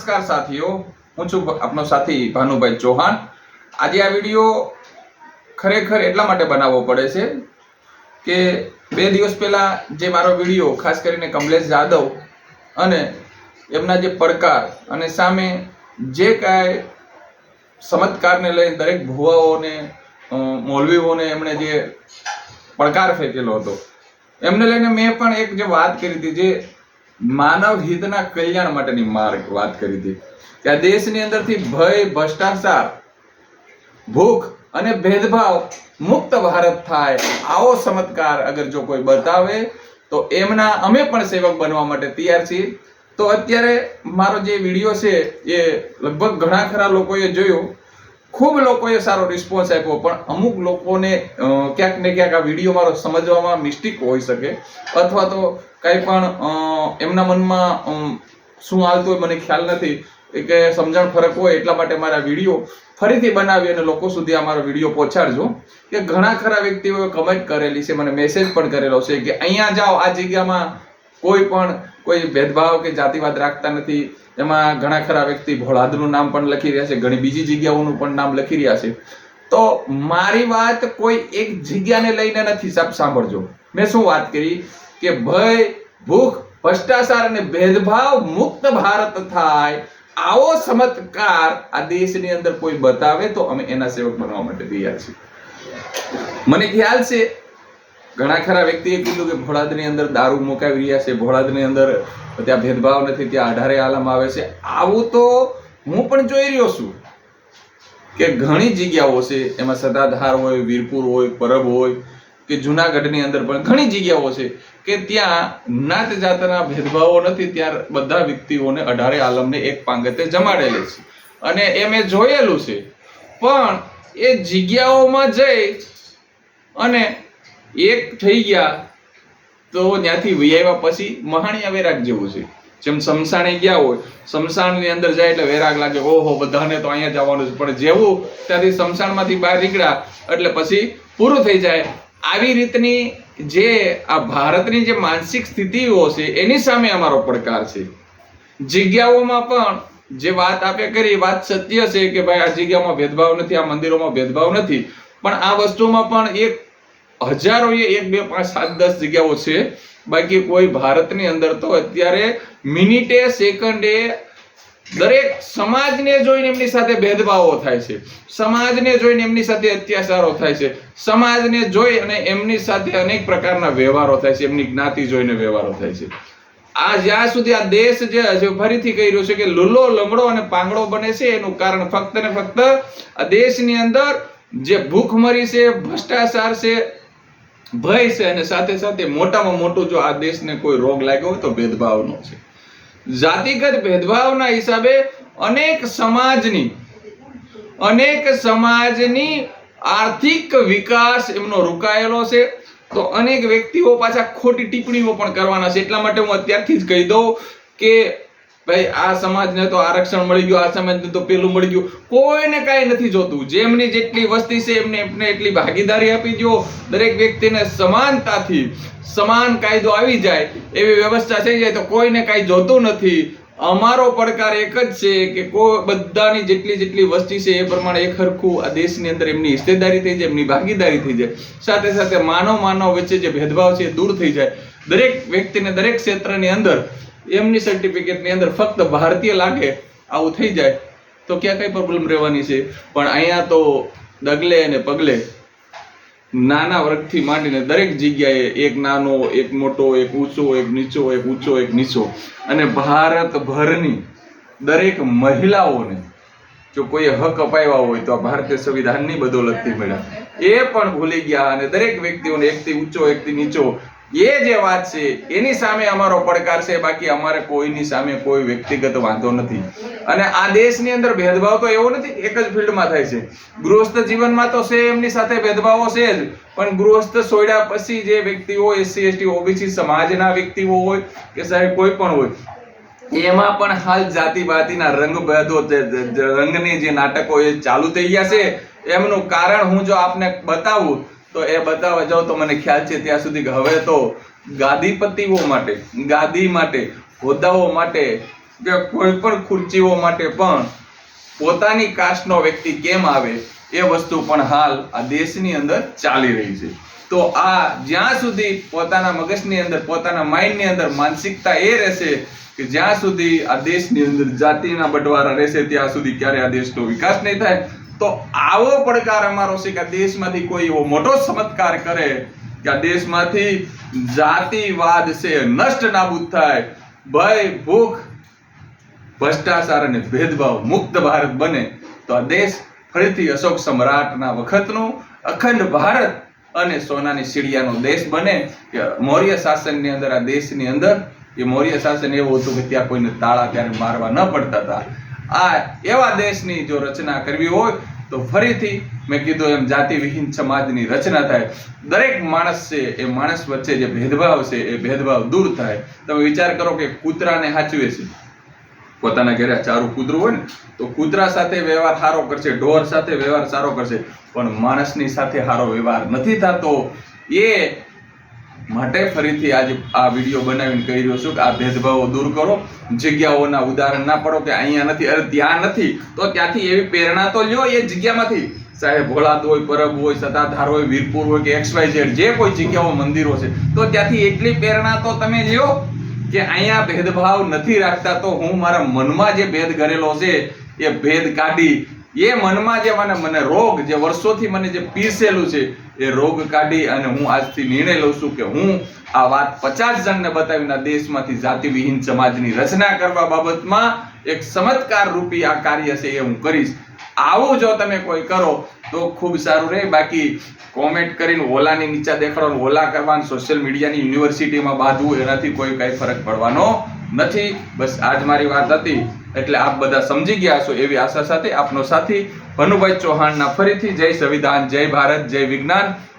નમસ્કાર સાથીઓ. હું છું આપનો સાથી ભાનુભાઈ ચૌહાણ. આજે આ વીડિયો ખરેખર એટલા માટે બનાવવો પડે છે કે બે દિવસ પહેલા જે મારો વીડિયો, ખાસ કરીને કમલેશ જાદવ અને એમના જે પડકાર અને સામે જે કાંઈ ચમત્કારને લઈને દરેક ભુવાઓને મૌલવીઓને એમણે જે પડકાર ફેંકેલો હતો. એમને લઈને મેં પણ એક જે વાત કરી હતી જે માનવ હિતના કલ્યાણ માટેની માર્ગ વાત કરી હતી. કે દેશની અંદરથી ભય, ભ્રષ્ટાચાર, ભૂખ અને ભેદભાવ મુક્ત ભારત થાય આવો ચમત્કાર અગર જો કોઈ બતાવે, તો એમના અમે પણ સેવક બનવા માટે તૈયાર છીએ. તો અત્યારે મારો જે વીડિયો છે, એ લગભગ ઘણા ખરા લોકોએ જોયો. ખૂબ લોકોએ સારો રિસ્પોન્સ આપ્યો, પણ અમુક લોકોને ક્યાંક ને ક્યાંક આ વીડિયો મારો સમજવામાં મિસ્ટેક હોઈ શકે. અથવા તો કંઈ પણ એમના મનમાં શું હાલતું હોય મને ખ્યાલ નથી. કે સમજણ ફરક હોય એટલા માટે મારા વીડિયો ફરીથી બનાવી અને લોકો સુધી આ મારો વીડિયો પહોંચાડજો. કે ઘણા ખરા વ્યક્તિઓએ કમેન્ટ કરેલી છે, મને મેસેજ પણ કરેલો છે કે અહીંયા જાઓ, આ જગ્યામાં કોઈ પણ કોઈ ભેદભાવ કે જાતિવાદ રાખતા નથી. એમાં ઘણા ખરા વ્યક્તિ ભોળાદનું નામ પણ લખી રહ્યા છે, ઘણી બીજી જગ્યાઓનું પણ નામ લખી રહ્યા છે. તો મારી વાત કોઈ એક જગ્યાને લઈને નથી, સાહેબ, સાંભળજો. મેં શું વાત કરી? કે ભય, ભૂખ, ભ્રષ્ટાચાર અને ભેદભાવ મુક્ત ભારત થાય. આવો ચમત્કાર આ દેશની અંદર કોઈ બતાવે તો અમે એના સેવક બનવા માટે તૈયાર છીએ. મને ખ્યાલ છે, ઘણા ખરા વ્યક્તિએ કીધું કે ભોળાદની અંદર દારૂ મુકાવી રહ્યા છે, ભોળાદની અંદર ત્યાં ભેદભાવ નથી, ત્યાં અઢારે આલમ આવે છે. આવું તો હું પણ જોઈ રહ્યો છું કે ઘણી જગ્યાઓ છે, એમાં સદાધાર હોય, વીરપુર હોય, પરબ હોય, કે જુનાગઢની અંદર પણ ઘણી જગ્યાઓ છે કે ત્યાં નાત જાતના ભેદભાવો નથી, ત્યાં બધા વ્યક્તિઓને અઢારે આલમને એક પાંગતે જમાડેલી છે. અને એ મેં જોયેલું છે. પણ એ જગ્યાઓમાં જઈ અને એક થઈ ગયા તો ત્યાંથી વૈયાવ્યા પછી મહાણિયા વૈરાગ જેવું છે. જેમ સમસાણે ગયા હોય સમસાણની અંદર જાય એટલે વૈરાગ લાગે, ઓહો, બધાને તો અહીંયા જવાનું છે. પણ જેવું ત્યાંથી સમસાણમાંથી બહાર નીકળ્યા, એટલે પછી પૂરું થઈ જાય. આવી રીતની જે આ ભારતની જે માનસિક સ્થિતિઓ છે, એની સામે અમારો પડકાર છે. જગ્યાઓમાં પણ જે વાત આપે કરી વાત સત્ય છે કે ભાઈ આ જગ્યામાં ભેદભાવ નથી, આ મંદિરોમાં ભેદભાવ નથી. પણ આ વસ્તુમાં પણ એક હજારો એ એક બે પાંચ સાત દસ જગ્યાઓ છે. બાકી કોઈ ભારતની અંદર તો અત્યારે મિનિટે, સેકન્ડે દરેક સમાજને જોઈને એમની સાથે ભેદભાવો થાય છે. સમાજને જોઈને એમની સાથે અત્યાચારો થાય છે. સમાજને જોઈ અને એમની સાથે અનેક પ્રકારના વ્યવહારો થાય છે. એમની જ્ઞાતિ જોઈને વ્યવહારો થાય છે. આ જ્યાં સુધી આ દેશ જે હજુ ફરીથી કહી રહ્યો છે કે લુલો, લમડો અને પાંગડો બને છે, એનું કારણ ફક્ત ને ફક્ત આ દેશની અંદર જે ભૂખમરી છે, ભ્રષ્ટાચાર છે ભય છે અને સાથે સાથે મોટામાં મોટું જો આ દેશને કોઈ રોગ લાગ્યો હોય તો ભેદભાવનો છે. જાતિગત ભેદભાવના હિસાબે અનેક સમાજની અનેક સમાજની આર્થિક વિકાસ એમનો રોકાયેલો છે. તો અનેક વ્યક્તિઓ પાછા ખોટી ટિપ્પણીઓ પણ કરવાના છે. એટલા માટે હું અત્યારથી જ કહી દઉં કે ભાઈ, આ સમાજને તો આરક્ષણ મળી ગયું, આ સમાજને તો પેલું મળી ગયું. કોઈને કાંઈ નથી જોતું. જેમની જેટલી વસ્તી છે, એમને એમને એટલી ભાગીદારી આપી દો દરેક વ્યક્તિને સમાનતાથી સમાન કાયદો આવી જાય, એવી વ્યવસ્થા થઈ જાય, તો કોઈને કાંઈ જોતું નથી. અમારો પડકાર એક જ છે કે કોઈ બધાની જેટલી જેટલી વસ્તી છે, એ પ્રમાણે એક હરખું આ દેશની અંદર એમની હિસ્સેદારી થઈ જાય, એમની ભાગીદારી થઈ જાય. સાથે સાથે માનવ માનવ વચ્ચે જે ભેદભાવ છે, એ દૂર થઈ જાય. દરેક વ્યક્તિને દરેક ક્ષેત્રની અંદર એમની સર્ટિફિકેટની અંદર ફક્ત ભારતીય લાગે, આવું થઈ જાય, તો ક્યાં કઈ પ્રોબ્લેમ રહેવાની છે? પણ અહીંયા તો ડગલે અને પગલે નાના વર્ગથી માંડીને દરેક જગ્યાએ એક નાનો, એક મોટો, એક ઊંચો, એક નીચો, એક ઊંચો, એક નીચો. અને ભારતભરની દરેક મહિલાઓને જો કોઈએ હક અપાવ્યા હોય તો આ ભારતીય સંવિધાનની બદોલતથી મળ્યા. એ પણ ભૂલી ગયા અને દરેક વ્યક્તિઓને એકથી ઊંચો, એકથી નીચો એ જે વાત છે, એની સામે અમારો પડકાર છે, બાકી અમારે કોઈની સામે કોઈ વ્યક્તિગત વાંધો નથી. અને આ દેશની અંદર ભેદભાવ તો એવો નથી, એક જ ફિલ્ડમાં થાય છે. ગૃહસ્થ જીવનમાં તો છે, એમની સાથે ભેદભાવો છે જ. પણ ગૃહસ્થ સોયડા પછી જે વ્યક્તિઓ, એસસી, એસટી, ઓબીસી સમાજના વ્યક્તિઓ હોય કે સાહેબ કોઈ પણ હોય, એમાં પણ હાલ જાતિ બાતિના રંગભેદો રંગની જે નાટકો એ ચાલુ થઈ ગયા છે. એમનું કારણ હું જો આપને બતાવું તો એ બતાવવા જાઓ તો મને ખ્યાલ છે ત્યાં સુધી હવે તો ગાદીપતિઓ માટે, ગાદી માટે, હોદ્દાઓ માટે, કે કોઈ પણ ખુરચીઓ માટે પણ પોતાની કાસ્ટનો વ્યક્તિ કેમ આવે એ વસ્તુ પણ હાલ આ દેશની અંદર ચાલી રહી છે. તો આ જ્યાં સુધી પોતાના મગજની અંદર, પોતાના માઇન્ડની અંદર માનસિકતા એ રહેશે કે જ્યાં સુધી આ દેશની અંદર જાતિના બટવારા રહેશે, ત્યાં સુધી ક્યારે આ દેશનો વિકાસ નહીં થાય. તો આવો પડકાર અમારો છે કે દેશમાંથી કોઈ એવો મોટો ચમત્કાર કરે કે આ દેશમાંથી જાતિવાદ છે, નષ્ટ નાબૂદ થાય, ભય, ભૂખ, ભ્રષ્ટાચાર અને ભેદભાવ મુક્ત ભારત બને, તો આ દેશ ફરીથી અશોક સમ્રાટના વખતનું અખંડ ભારત અને સોનાની સીડિયાનો દેશ બને કે મૌર્ય શાસનની અંદર, આ દેશની અંદર, એ મૌર્ય શાસન એવું હતું કે ત્યાં કોઈને તાળા ત્યારે મારવા ન પડતા હતા. આ એવા દેશની જો રચના કરવી હોય, તો ફરીથી મેં કીધું એમ જાતિ વિહીન સમાજની રચના થાય. દરેક માણસ છે, એ માણસ વચ્ચે જે ભેદભાવ છે, એ ભેદભાવ દૂર થાય. તમે વિચાર કરો કે કૂતરાને સાચવે છે. પોતાના ઘરે ચારું કૂતરું હોય ને, તો કૂતરા સાથે વ્યવહાર સારો કરશે, ઢોર સાથે વ્યવહાર સારો કરશે. પણ માણસની સાથે સારો વ્યવહાર નથી થતો. એ માટે ફરીથી આજે આ વીડિયો બનાવીને કહી રહ્યો છું કે આ ભેદભાવો દૂર કરો, જગ્યાઓના ઉદાહરણ ના પડો કે અહીંયા નથી, અરે ત્યાં નથી, તો ત્યાંથી એવી પ્રેરણા તો લ્યો એ જગ્યામાંથી. ચાહે ભોળાત હોય, પરબ હોય સતાધાર હોય, વીરપુર હોય કે એક્સ વાય ઝેડ, જે કોઈ જગ્યાઓ મંદિરો છે, તો ત્યાંથી એટલી પ્રેરણા તો તમે લ્યો કે અહીંયા ભેદભાવ નથી રાખતા. તો હું મારા મનમાં જે ભેદ કરેલો છે, એ ભેદ કાઢી એ મનમાં જે મને મને રોગ જે વર્ષોથી મને જે પીસેલું છે, એ રોગ કાઢી અને હું આજથી નિર્ણય લઉં છું કે હું આ વાત પચાસ જણને બતાવીને દેશમાંથી જાતિવિહીન સમાજની રચના કરવા બાબતમાં એક ચમત્કાર રૂપી આ કાર્ય છે એ હું કરીશ. આવું જો તમે કોઈ કરો, તો ખૂબ સારું રહે. બાકી કોમેન્ટ કરીને ઓલાની નીચે દેખાડવાનું ઓલા કરવાનું સોશિયલ મીડિયાની યુનિવર્સિટીમાં બાંધવું, એનાથી કોઈ કઈ ફરક પડવાનો નથી. બસ આજ મારી વાત હતી. એટલે આપ બધા સમજી ગયા છો એવી આશા સાથે આપનો સાથી, ભનુભાઈ ચૌહાણના ફરીથી જય સંવિધાન, જય ભારત, જય વિજ્ઞાન.